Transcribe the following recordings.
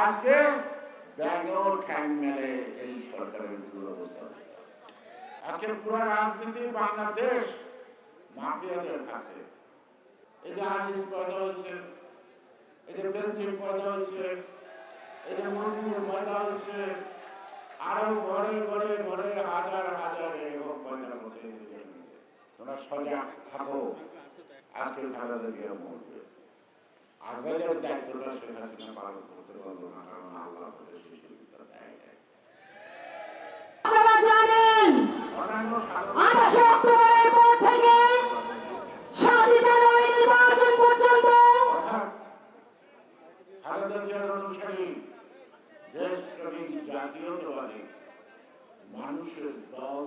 আজকে ব্যাগেও ঠ্যাং মেলে এই সরকারের দুরবস্থা। আজকে পুরো রাজনীতি, বাংলাদেশ মাফিয়াদের হাতে। এই যে আজিজ পয়দা হয়েছে, এই যে বেঞ্জির পয়দা হয়েছে, এই যে মন্দির পয়দা হয়েছে, আরও ঘরে ঘরে ঘরে হাজার হাজার এরকম পয়দা করছে। তোমরা সজাগ থাকো। আজকে খালেদা জিয়া মরবে আজাদের দায়িত্বটা শেখ হাসিনা পালন করতে পারব না কারণ আল্লাহ করে সেই সুবিধা দেয়। অন্যান্য অনুসারী দেশপ্রেমিক জাতীয়তাবাদী মানুষের দল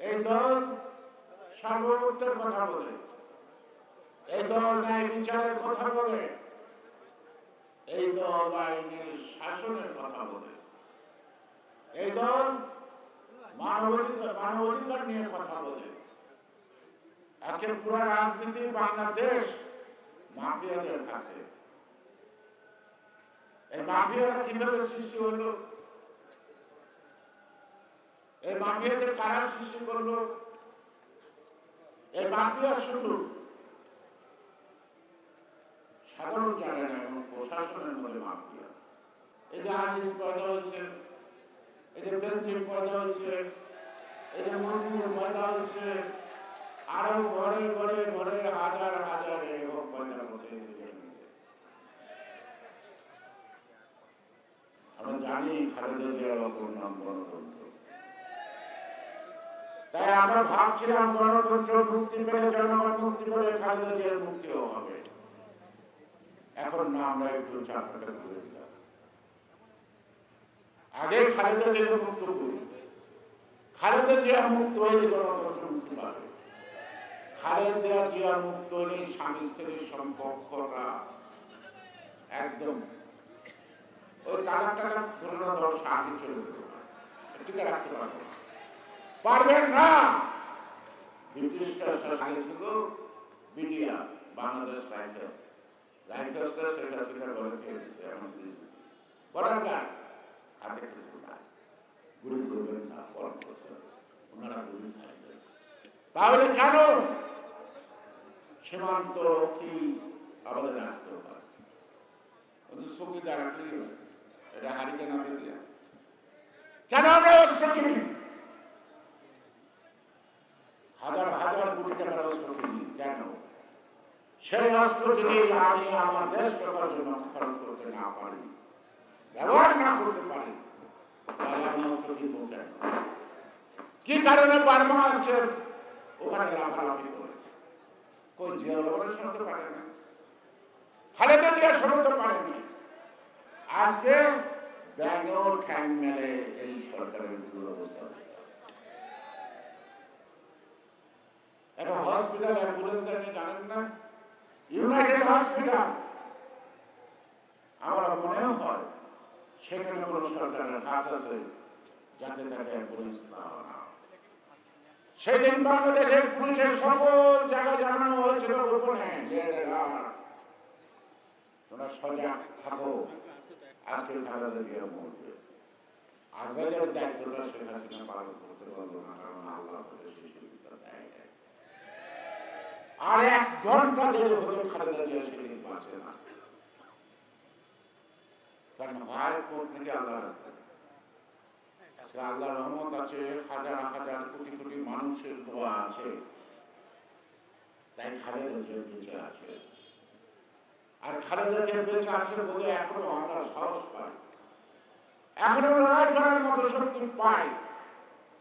এই দল সার্বভৌমত্বের কথা বলে। এই দল ন্যায় বিচারের কথা বলে। এই দল আইনের শাসনের কথা বলে। এই দল মানবাধিকার মানবাধিকার নিয়ে কথা বলে। আজকে পুরো রাজনীতি বাংলাদেশ মাফিয়াদের হাতে। এই মাফিয়ারা কীভাবে সৃষ্টি হলো? এই মাফিয়াদের কারা সৃষ্টি করল। এই মাফিয়া শুধু সাধারণ জায়গায় না, এবং প্রশাসনের মধ্যে মাফিয়া। এই যে আজিজ পয়দা হয়েছে, এই যে বেঞ্জির পয়দা হয়েছে, এই যে মন্দির পয়দা হয়েছে, আরও ঘরে ঘরে ঘরে হাজার হাজার এরকম পয়দা মধ্যে। আমরা জানি খালেদা জিয়ার অপর নাম গণতন্ত্র তাই আমরা ভাবছিলাম গণতন্ত্র মুক্তি পেলে জনগণ মুক্তি পেলে খালেদা জিয়ার মুক্তিও হবে? এখন না, আমরা একটু চাপটা ঘুরে দিলাম আগে খালেদা জিয়া মুক্ত করি। খালেদা জিয়া মুক্ত হইলে গণতন্ত্র মুক্তি পাবে। খালেদা জিয়া মুক্ত হইলে স্বামী স্ত্রীর সম্পর্করা একদম। ওই তালাক টালাক ঘটনা দশ আগে চলে যেতে পারে। টিকে রাখতে পারবে। পারবেন না। ব্রিটিশটা শাসনে ছিল বিডিয়া বাংলাদেশ রাইফেলস। রাইফেলসটা শেখ হাসিনা ঘরে খেয়ে দিচ্ছে এমন বর্ডার গার্ড হাতে কিছু না গুলি করবেন না পর বছর ওনারা গুলি তাহলে কেন? সীমান্ত কি আমাদের রাখতে পারে? ওদের চোখে যা এটা হারিকে না দিয়ে কেন আমরা অস্ত্র কিনি? হাজার হাজার কোটি টাকার অস্ত্র কিনি কেন? সেই অস্ত্র যদি আমি আমার দেশ রক্ষার জন্য খরচ করতে না পারি ব্যবহার না করতে পারি তাহলে আমি অস্ত্র কিনবো কেন? কি কারণে বার্মা আজকে ওখানে লাফালাফি করে? কই জিয়া রহমানের সঙ্গে পারে না? খালেদা জিয়া সরাতে পারেনি আজকে ব্যাগেও ঠ্যাং মেলে এই সরকারের দুরবস্থা। একটা হসপিটাল অ্যাম্বুলেন্স আপনি জানেন না? ইউনাইটেড হসপিটাল আমার মনে হয় সেখানে কোনো সরকারের হাত আছে যাতে তাকে অ্যাম্বুলেন্স দেওয়া না সেদিন বাংলাদেশের পুলিশের সকল জায়গায় জানানো হয়েছিল গোপনে তোমরা সজাগ থাকো। আজকে খালেদা জিয়া মরবে। আজাদের দায়িত্বটা শেখ হাসিনা পালন করতে পারব না কারণ আল্লাহ করে সেই সুবিধা দেয় নাই। আর এক ঘণ্টা দেরি হলে খালেদা জিয়া সেদিন বাঁচে না। কারণ হয় কোর্ট থেকে আল্লাহ আল্লাহ রহমত আছে হাজার হাজার কোটি কোটি মানুষের দোয়া আছে। তাই খালেদা জিয়া বেঁচে আছে। আর খালেদা জিয়া বেঁচে আছে বলে এখনও আমরা সাহস পাই। এখনও লড়াই করার মতো শক্তি পায়